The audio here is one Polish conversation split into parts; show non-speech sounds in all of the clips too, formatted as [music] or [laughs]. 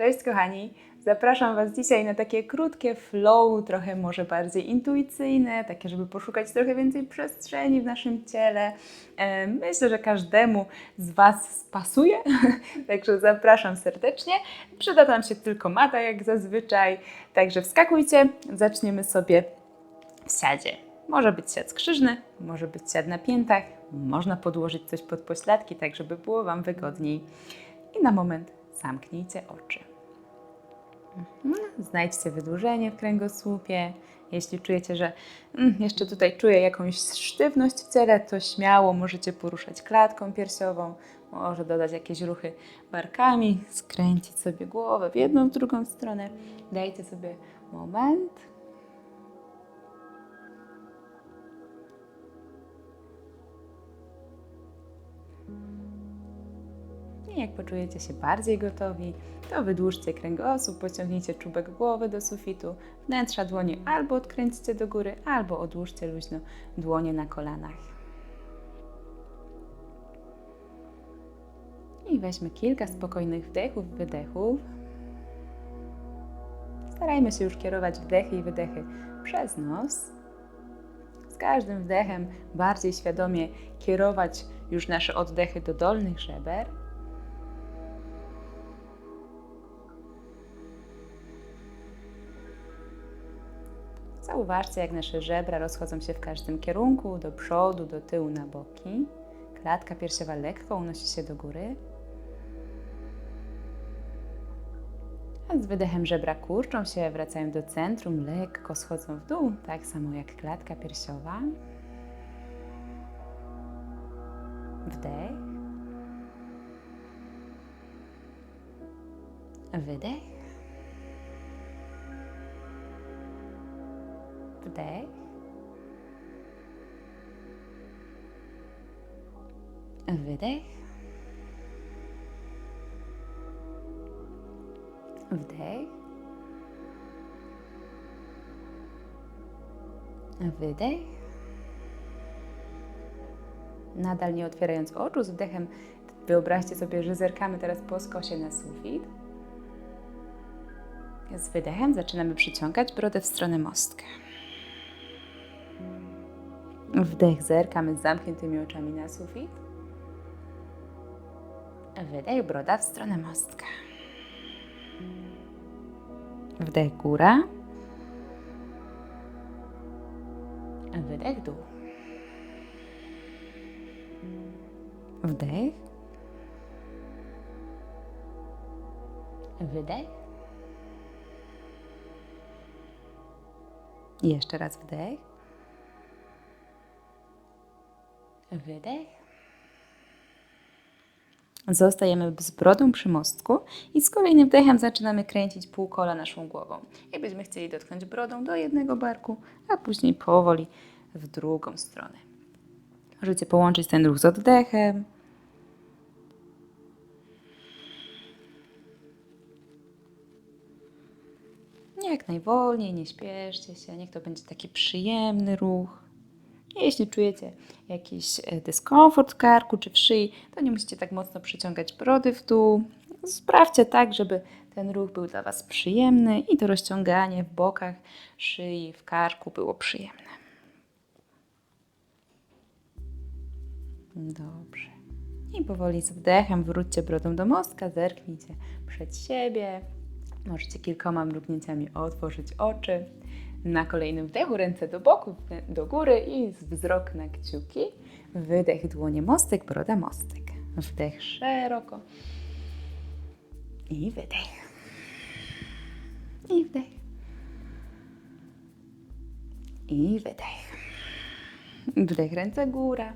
Cześć kochani! Zapraszam Was dzisiaj na takie krótkie flow, trochę może bardziej intuicyjne, takie, żeby poszukać trochę więcej przestrzeni w naszym ciele. E, Myślę, że każdemu z Was pasuje, [laughs] także zapraszam serdecznie. Przyda nam się tylko mata, jak zazwyczaj, także wskakujcie, zaczniemy sobie w siadzie. Może być siad skrzyżny, może być siad na piętach, można podłożyć coś pod pośladki, tak żeby było Wam wygodniej. I na moment zamknijcie oczy. Mhm. Znajdźcie wydłużenie w kręgosłupie. Jeśli czujecie, że mm, jeszcze tutaj czuję jakąś sztywność w ciele, to śmiało możecie poruszać klatką piersiową, może dodać jakieś ruchy barkami, skręcić sobie głowę w jedną, w drugą stronę. Dajcie sobie moment. I jak poczujecie się bardziej gotowi, to wydłużcie kręgosłup, pociągnijcie czubek głowy do sufitu, wnętrza dłoni albo odkręćcie do góry, albo odłóżcie luźno dłonie na kolanach. I weźmy kilka spokojnych wdechów, wydechów. Starajmy się już kierować wdechy i wydechy przez nos. Z każdym wdechem bardziej świadomie kierować już nasze oddechy do dolnych żeber. Zauważcie, jak nasze żebra rozchodzą się w każdym kierunku, do przodu, do tyłu, na boki. Klatka piersiowa lekko unosi się do góry. A z wydechem żebra kurczą się, wracają do centrum, lekko schodzą w dół, tak samo jak klatka piersiowa. Wdech. Wydech. Wdech. Wydech. Wdech. Wydech. Nadal nie otwierając oczu, z wdechem wyobraźcie sobie, że zerkamy teraz po skosie na sufit. Z wydechem zaczynamy przyciągać brodę w stronę mostka. Wdech, zerkamy z zamkniętymi oczami na sufit. Wydech, broda w stronę mostka. Wdech, góra. Wydech, dół. Wdech. Wydech. Jeszcze raz wdech. Wydech. Zostajemy z brodą przy mostku i z kolejnym wdechem zaczynamy kręcić półkola naszą głową. Jakbyśmy chcieli dotknąć brodą do jednego barku, a później powoli w drugą stronę. Możecie połączyć ten ruch z oddechem. Jak najwolniej, nie śpieszcie się, niech to będzie taki przyjemny ruch. Jeśli czujecie jakiś e, dyskomfort w karku czy w szyi, to nie musicie tak mocno przyciągać brody w dół. Sprawdźcie tak, żeby ten ruch był dla Was przyjemny i to rozciąganie w bokach szyi, w karku było przyjemne. Dobrze. I powoli z wdechem wróćcie brodą do mostka, zerknijcie przed siebie. Możecie kilkoma mrugnięciami otworzyć oczy. Na kolejnym wdechu ręce do boku, do góry i wzrok na kciuki. Wydech, dłonie mostek, broda mostek. Wdech szeroko. I wydech. I wdech. I wydech. Wdech, ręce góra.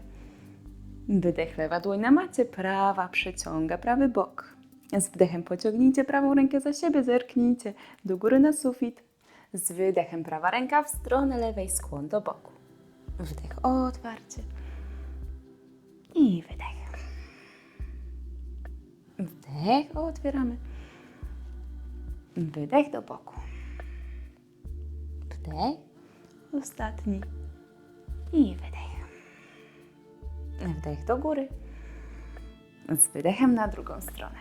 Wydech, lewa dłoń na macie, prawa przeciąga prawy bok. Z wdechem pociągnijcie prawą rękę za siebie, zerknijcie do góry na sufit. Z wydechem prawa ręka w stronę lewej, skłon do boku. Wdech, otwarcie. I wydech. Wdech, otwieramy. Wydech do boku. Wdech, ostatni. I wydech. Wdech do góry. Z wydechem na drugą stronę.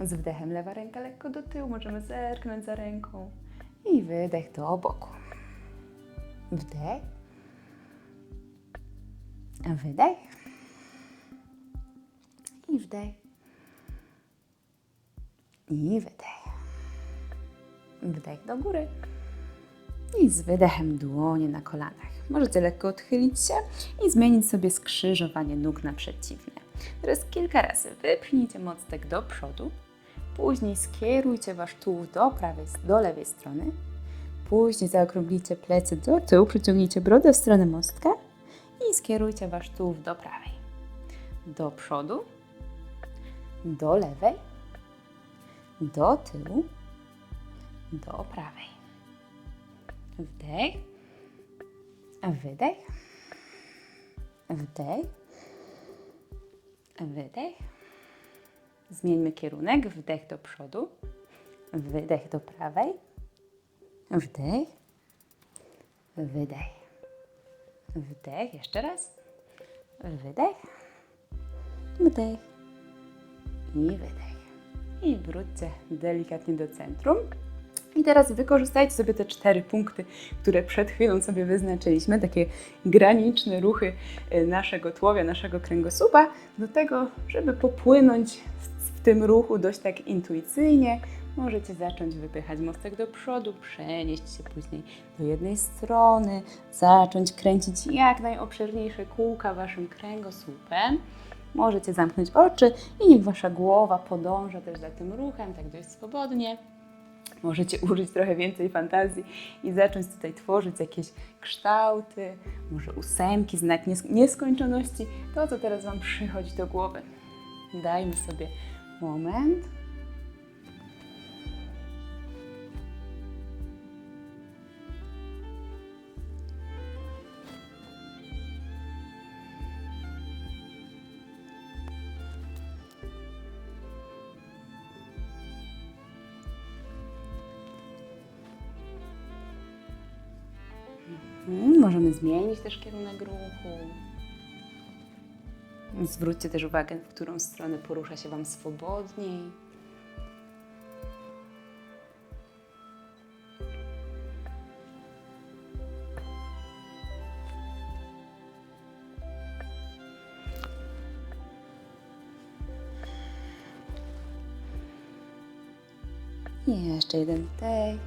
Z wdechem lewa ręka lekko do tyłu, możemy zerknąć za ręką. I wydech do boku. Wdech. Wydech. I wdech. I wydech. Wdech do góry. I z wydechem dłonie na kolanach. Możecie lekko odchylić się i zmienić sobie skrzyżowanie nóg na przeciwne. Teraz kilka razy wypchnijcie mostek do przodu. Później skierujcie wasz tułów do prawej, do lewej strony. Później zaokrąglicie plecy do tyłu, przyciągnijcie brodę w stronę mostka i skierujcie wasz tułów do prawej. Do przodu, do lewej, do tyłu, do prawej. Wdech, wydech, wdech, wydech. Zmieńmy kierunek. Wdech do przodu, wydech do prawej, wdech, wydech, wdech. Jeszcze raz. Wydech, wdech i wydech. I wróćcie delikatnie do centrum. I teraz wykorzystajcie sobie te cztery punkty, które przed chwilą sobie wyznaczyliśmy, takie graniczne ruchy y, naszego tułowia, naszego kręgosłupa, do tego, żeby popłynąć w tym ruchu dość tak intuicyjnie. Możecie zacząć wypychać mostek do przodu, przenieść się później do jednej strony, zacząć kręcić jak najobszerniejsze kółka waszym kręgosłupem. Możecie zamknąć oczy i niech wasza głowa podąża też za tym ruchem, tak dość swobodnie możecie [laughs] użyć trochę więcej fantazji i zacząć tutaj tworzyć jakieś kształty, może ósemki, znak nies nieskończoności, to co teraz Wam przychodzi do głowy. Dajmy sobie moment. Mhm, Możemy zmienić też kierunek ruchu. Zwróćcie też uwagę, w którą stronę porusza się Wam swobodniej. I jeszcze jeden wdech.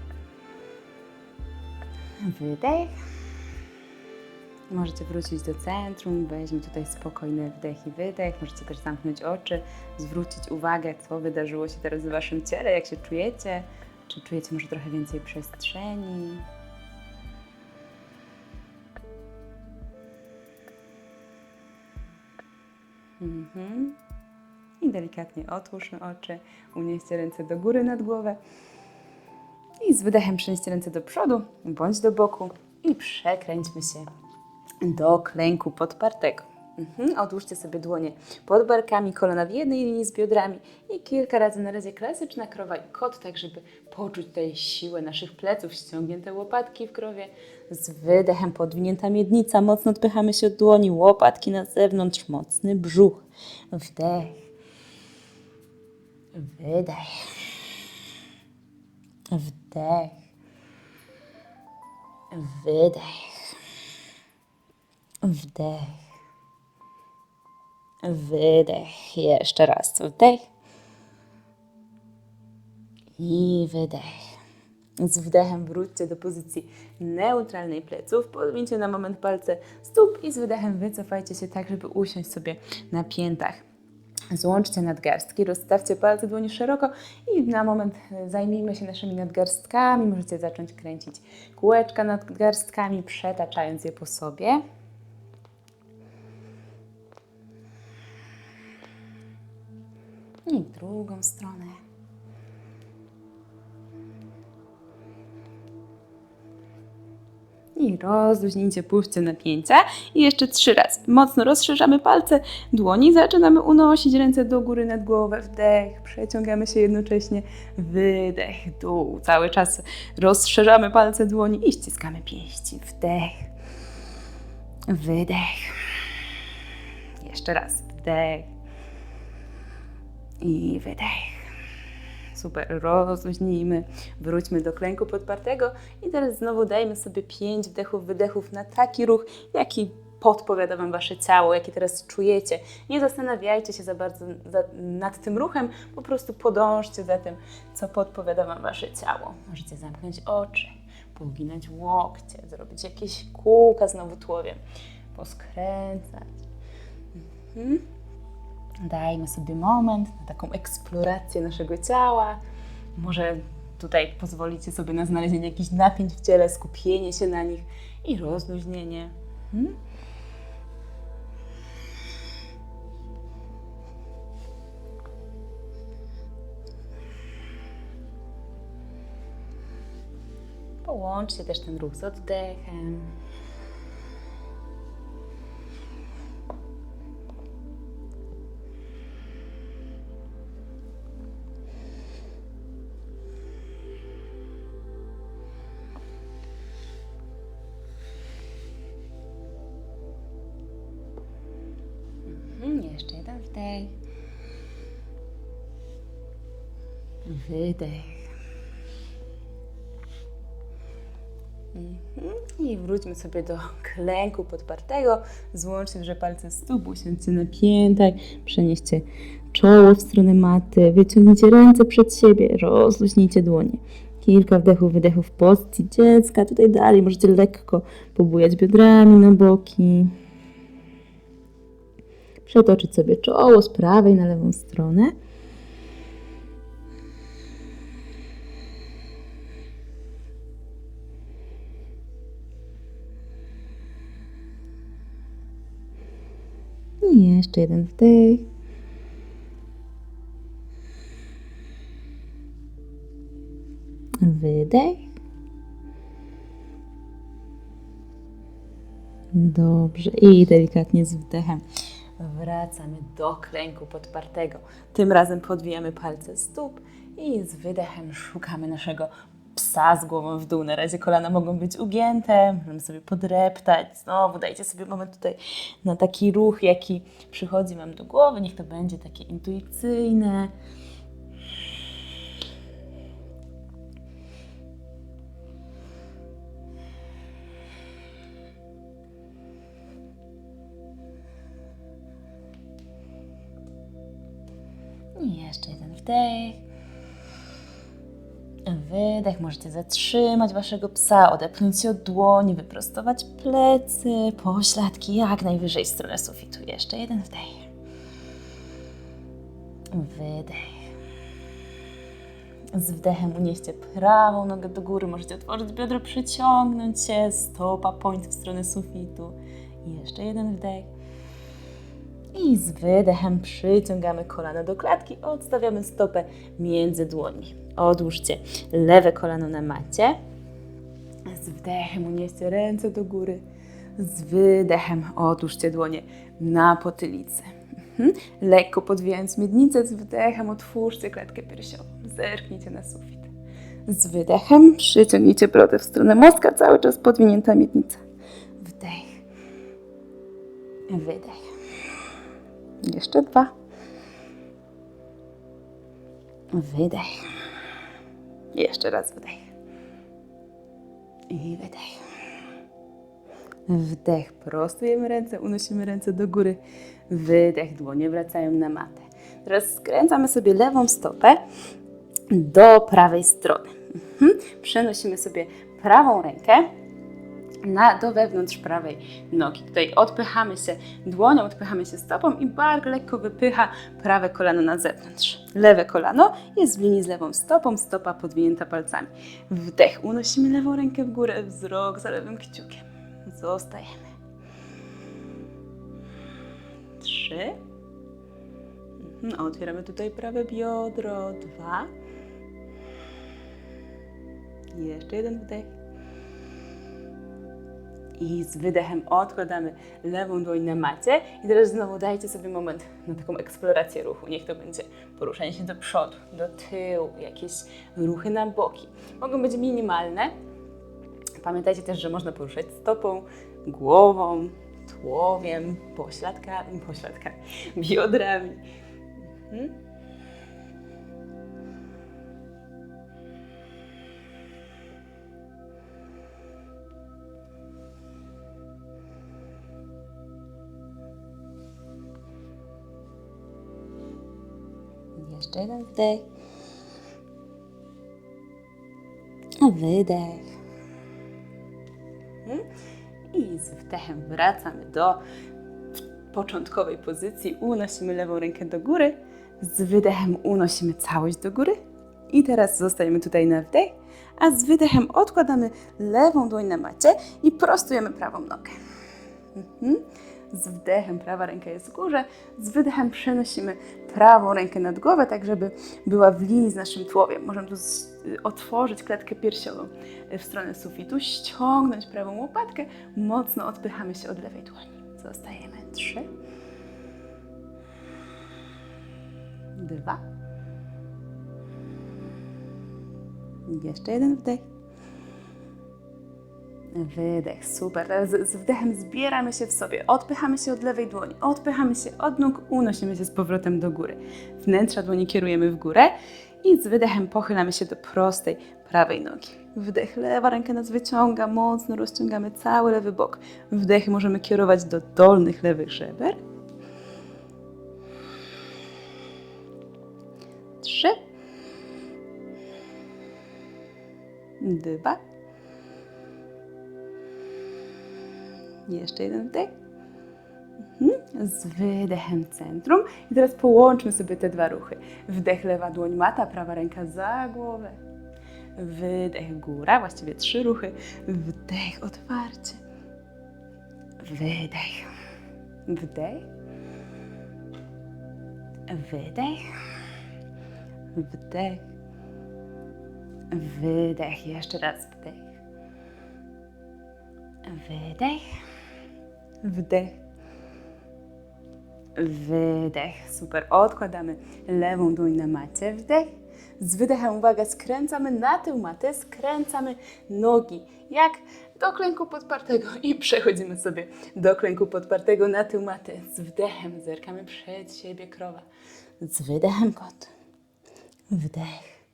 Wydech. Możecie wrócić do centrum, weźmy tutaj spokojny wdech i wydech. Możecie też zamknąć oczy, zwrócić uwagę, co wydarzyło się teraz w Waszym ciele, jak się czujecie. Czy czujecie może trochę więcej przestrzeni? Mhm. I delikatnie otwórzmy oczy, unieście ręce do góry nad głowę. I z wydechem przenieście ręce do przodu bądź do boku i przekręćmy się do klęku podpartego. Mhm. Odłóżcie sobie dłonie pod barkami, kolana w jednej linii z biodrami i kilka razy na razie klasyczna krowa i kot, tak żeby poczuć tutaj siłę naszych pleców, ściągnięte łopatki w krowie. Z wydechem podwinięta miednica, mocno odpychamy się od dłoni, łopatki na zewnątrz, mocny brzuch. Wdech. Wydech. Wdech. Wydech. Wdech. Wydech. Jeszcze raz. Wdech. I wydech. Z wdechem wróćcie do pozycji neutralnej pleców. Podwincie na moment palce stóp i z wydechem wycofajcie się tak, żeby usiąść sobie na piętach. Złączcie nadgarstki, rozstawcie palce dłoni szeroko i na moment zajmijmy się naszymi nadgarstkami. Możecie zacząć kręcić kółeczka nadgarstkami, przetaczając je po sobie. I drugą stronę. I rozluźnijcie, puśćcie napięcia. I jeszcze trzy razy. Mocno rozszerzamy palce dłoni. Zaczynamy unosić ręce do góry nad głowę. Wdech. Przeciągamy się jednocześnie. Wydech. Dół. Cały czas rozszerzamy palce dłoni i ściskamy pięści. Wdech. Wydech. Jeszcze raz. Wdech. I wydech. Super, rozluźnijmy, wróćmy do klęku podpartego i teraz znowu dajmy sobie pięć wdechów, wydechów na taki ruch, jaki podpowiada Wam Wasze ciało, jaki teraz czujecie. Nie zastanawiajcie się za bardzo za, nad tym ruchem, po prostu podążcie za tym, co podpowiada Wam Wasze ciało. Możecie zamknąć oczy, poginać łokcie, zrobić jakieś kółka znowu tułowiem, poskręcać. Mhm. Dajmy sobie moment na taką eksplorację naszego ciała. Może tutaj pozwolicie sobie na znalezienie jakichś napięć w ciele, skupienie się na nich i rozluźnienie. Mhm. Połączcie też ten ruch z oddechem. Wdech. Wydech. Mhm. I wróćmy sobie do klęku podpartego. Złączcie że palce stóp, usiądźcie na piętach, przenieście czoło w stronę maty, wyciągnijcie ręce przed siebie, rozluźnijcie dłonie. Kilka wdechów, wydechów w pozycji dziecka. Tutaj dalej możecie lekko pobujać biodrami na boki. Przetoczyć sobie czoło z prawej na lewą stronę. I jeszcze jeden wdech. Wydech. Dobrze. I delikatnie z wdechem wracamy do klęku podpartego. Tym razem podwijamy palce stóp i z wydechem szukamy naszego psa z głową w dół. Na razie kolana mogą być ugięte, możemy sobie podreptać. Znowu dajcie sobie moment tutaj na taki ruch, jaki przychodzi Wam do głowy. Niech to będzie takie intuicyjne. Jeszcze jeden wdech. Wydech, możecie zatrzymać waszego psa, odepchnąć się od dłoni, wyprostować plecy, pośladki jak najwyżej w stronę sufitu. Jeszcze jeden wdech. Wydech. Z wdechem unieście prawą nogę do góry, możecie otworzyć biodro, przyciągnąć się, stopa point w stronę sufitu. Jeszcze jeden wdech. I z wydechem przyciągamy kolano do klatki, odstawiamy stopę między dłońmi. Odłóżcie lewe kolano na macie. Z wdechem unieście ręce do góry. Z wydechem odłóżcie dłonie na potylicę. Mhm. Lekko podwijając miednicę, z wdechem otwórzcie klatkę piersiową. Zerknijcie na sufit. Z wydechem przyciągnijcie brodę w stronę mostka, cały czas podwinięta miednica. Wdech. Wydech. Jeszcze dwa. Wydech. Jeszcze raz wdech. I wydech. Wdech. Prostujemy ręce, unosimy ręce do góry. Wydech. Dłonie wracają na matę. Teraz skręcamy sobie lewą stopę do prawej strony. Mhm. Przenosimy sobie prawą rękę na, do wewnątrz prawej nogi. Tutaj odpychamy się dłonią, odpychamy się stopą i bardzo lekko wypycha prawe kolano na zewnątrz. Lewe kolano jest w linii z lewą stopą, stopa podwinięta palcami. Wdech, unosimy lewą rękę w górę, wzrok za lewym kciukiem. Zostajemy. Trzy. Mhm, Otwieramy tutaj prawe biodro. Dwa. Jeszcze jeden wdech. I z wydechem odkładamy lewą dłoń na macie. I teraz znowu dajcie sobie moment na taką eksplorację ruchu. Niech to będzie poruszanie się do przodu, do tyłu, jakieś ruchy na boki. Mogą być minimalne. Pamiętajcie też, że można poruszać stopą, głową, tułowiem, pośladkami, pośladkami, biodrami. Mhm. Jeszcze jeden wdech. A wydech. Mhm. I z wdechem wracamy do początkowej pozycji. Unosimy lewą rękę do góry. Z wydechem unosimy całość do góry. I teraz zostajemy tutaj na wdech, a z wydechem odkładamy lewą dłoń na macie i prostujemy prawą nogę. Mhm. Z wdechem prawa ręka jest w górze, z wydechem przenosimy prawą rękę nad głowę, tak żeby była w linii z naszym tułowiem. Możemy tu otworzyć klatkę piersiową w stronę sufitu, ściągnąć prawą łopatkę, mocno odpychamy się od lewej dłoni. Zostajemy. Trzy. Dwa. Jeszcze jeden wdech. Wydech, super. Teraz z wdechem zbieramy się w sobie, odpychamy się od lewej dłoni, odpychamy się od nóg, unosimy się z powrotem do góry. Wnętrza dłoni kierujemy w górę i z wydechem pochylamy się do prostej prawej nogi. Wdech, lewa ręka nas wyciąga, mocno rozciągamy cały lewy bok. Wdech możemy kierować do dolnych lewych żeber. Trzy. Dwa. Jeszcze jeden wdech. Mhm. Z wydechem centrum. I teraz połączmy sobie te dwa ruchy. Wdech, lewa dłoń mata, prawa ręka za głowę. Wydech, góra, właściwie trzy ruchy. Wdech, otwarcie. Wydech. Wdech. Wydech. Wdech. Wydech. Jeszcze raz wdech. Wydech. Wdech. Wydech. Super. Odkładamy lewą dłoń na macie. Wdech. Z wydechem, uwaga, skręcamy na tył matę, skręcamy nogi, jak do klęku podpartego i przechodzimy sobie do klęku podpartego na tył maty. Z wdechem zerkamy przed siebie krowa. Z wydechem kot. Wdech.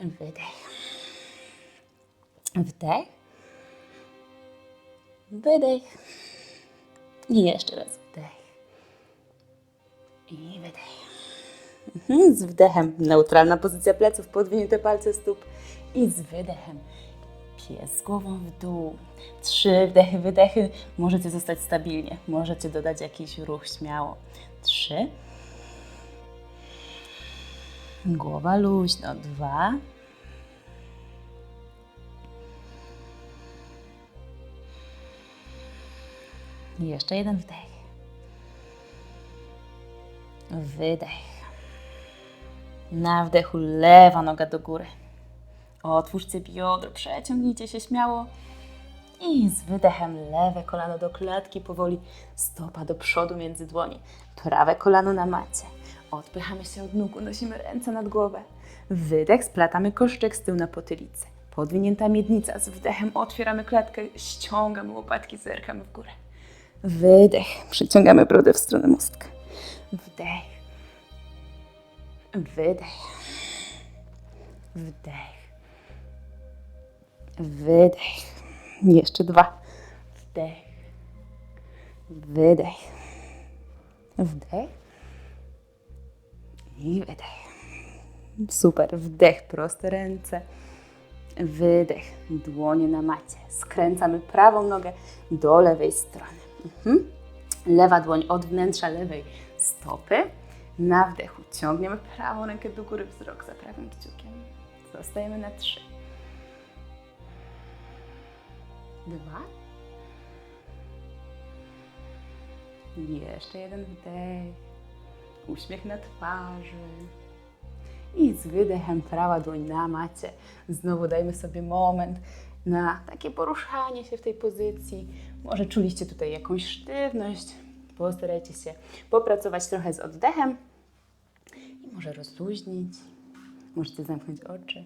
Wydech. Wdech. Wydech. I jeszcze raz wdech. I wydech. Mhm, Z wdechem neutralna pozycja pleców, podwinięte palce stóp. I z wydechem pies głową w dół. Trzy wdechy, wydechy. Możecie zostać stabilnie. Możecie dodać jakiś ruch śmiało. Trzy. Głowa luźno. Dwa. I Jeszcze jeden wdech. Wydech. Na wdechu lewa noga do góry. Otwórzcie biodro, przeciągnijcie się śmiało. I z wydechem lewe kolano do klatki, powoli stopa do przodu między dłoni. Prawe kolano na macie. Odpychamy się od nóg, unosimy ręce nad głowę. Wydech, splatamy koszczek z tyłu na potylicę. Podwinięta miednica, z wdechem otwieramy klatkę, ściągamy łopatki, zerkamy w górę. Wydech, przyciągamy brodę w stronę mostka. Wdech. Wydech. Wdech. Wydech. Jeszcze dwa. Wdech. Wydech. Wdech. I wydech. Super. Wdech, proste ręce. Wydech, dłonie na macie. Skręcamy prawą nogę do lewej strony. Mhm. Lewa dłoń od wnętrza lewej stopy. Na wdechu ciągniemy prawą rękę do góry, wzrok za prawym kciukiem. Zostajemy na trzy. Dwa. Jeszcze jeden wdech. Uśmiech na twarzy. I z wydechem prawa dłoń na macie. Znowu dajmy sobie moment na takie poruszanie się w tej pozycji. Może czuliście tutaj jakąś sztywność. Postarajcie się popracować trochę z oddechem i może rozluźnić. Możecie zamknąć oczy.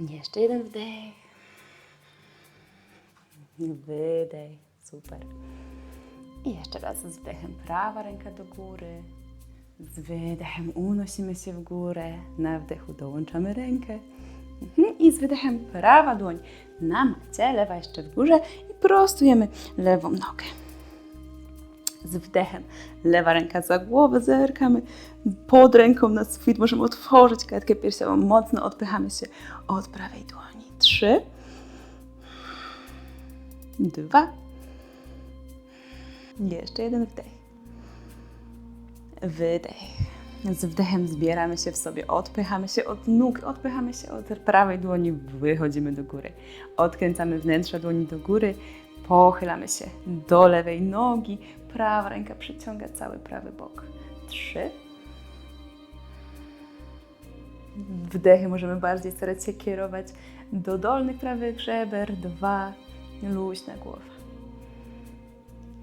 Jeszcze jeden wdech. Wydech. Super. I jeszcze raz z wdechem prawa ręka do góry. Z wydechem unosimy się w górę. Na wdechu dołączamy rękę. Mhm. I z wydechem prawa dłoń na macie, lewa jeszcze w górze i prostujemy lewą nogę. Z wdechem lewa ręka za głowę, zerkamy pod ręką na sufit. Możemy otworzyć klatkę piersiową, mocno odpychamy się od prawej dłoni. Trzy, dwa, jeszcze jeden wdech. Wydech. Z wdechem zbieramy się w sobie, odpychamy się od nóg, odpychamy się od prawej dłoni, wychodzimy do góry. Odkręcamy wnętrze dłoni do góry, pochylamy się do lewej nogi, prawa ręka przyciąga cały prawy bok. Trzy. Wdechy możemy bardziej starać się kierować do dolnych prawych żeber. Dwa. Luźna głowa.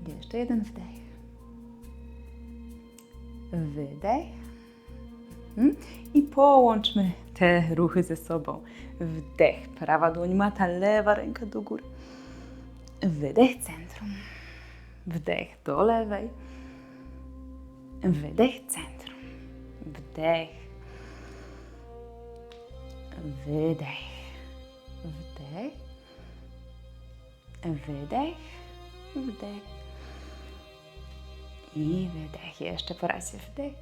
Jeszcze jeden wdech. Wydech. Mhm. I połączmy te ruchy ze sobą. Wdech, prawa dłoń mata, lewa ręka do góry. Wydech, centrum. Wdech do lewej. Wydech, centrum. Wdech. Wydech. Wdech. Wydech. Wdech. I wydech. Jeszcze po razie wdech.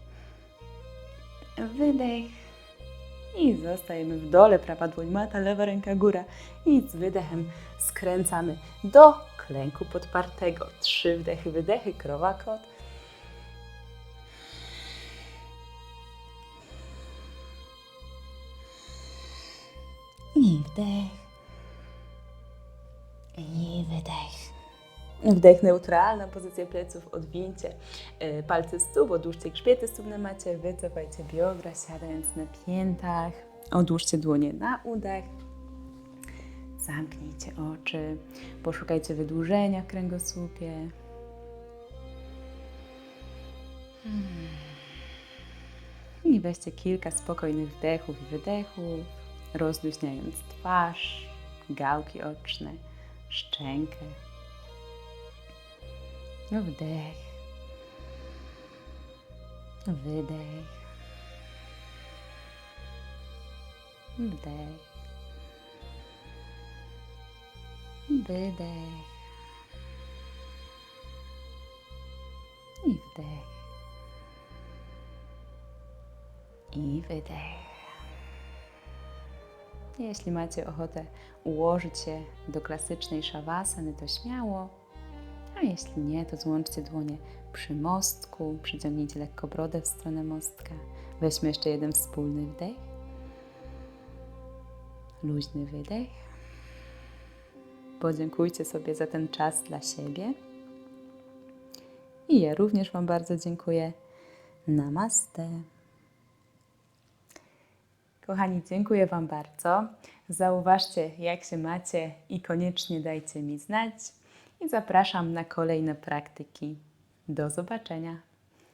Wydech. I zostajemy w dole. Prawa dłoń mata, lewa ręka góra. I z wydechem skręcamy do klęku podpartego. Trzy wdechy, wydechy, krowa kot. I wdech. I wydech. Wdech neutralna, pozycja pleców, odwincie y, palce stóp, odłóżcie grzbiety stóp na macie, wycofajcie biodra, siadając na piętach, odłóżcie dłonie na udach, zamknijcie oczy, poszukajcie wydłużenia w kręgosłupie. Hmm. I weźcie kilka spokojnych wdechów i wydechów, rozluźniając twarz, gałki oczne, szczękę. Wdech. Wydech. Wdech. Wydech. I wdech. I wydech. Jeśli macie ochotę ułożyć się do klasycznej szawasany, to śmiało. Jeśli nie, to złączcie dłonie przy mostku, przyciągnijcie lekko brodę w stronę mostka. Weźmy jeszcze jeden wspólny wdech. Luźny wydech. Podziękujcie sobie za ten czas dla siebie. I ja również Wam bardzo dziękuję. Namaste. Kochani, dziękuję Wam bardzo. Zauważcie, jak się macie i koniecznie dajcie mi znać. I zapraszam na kolejne praktyki. Do zobaczenia.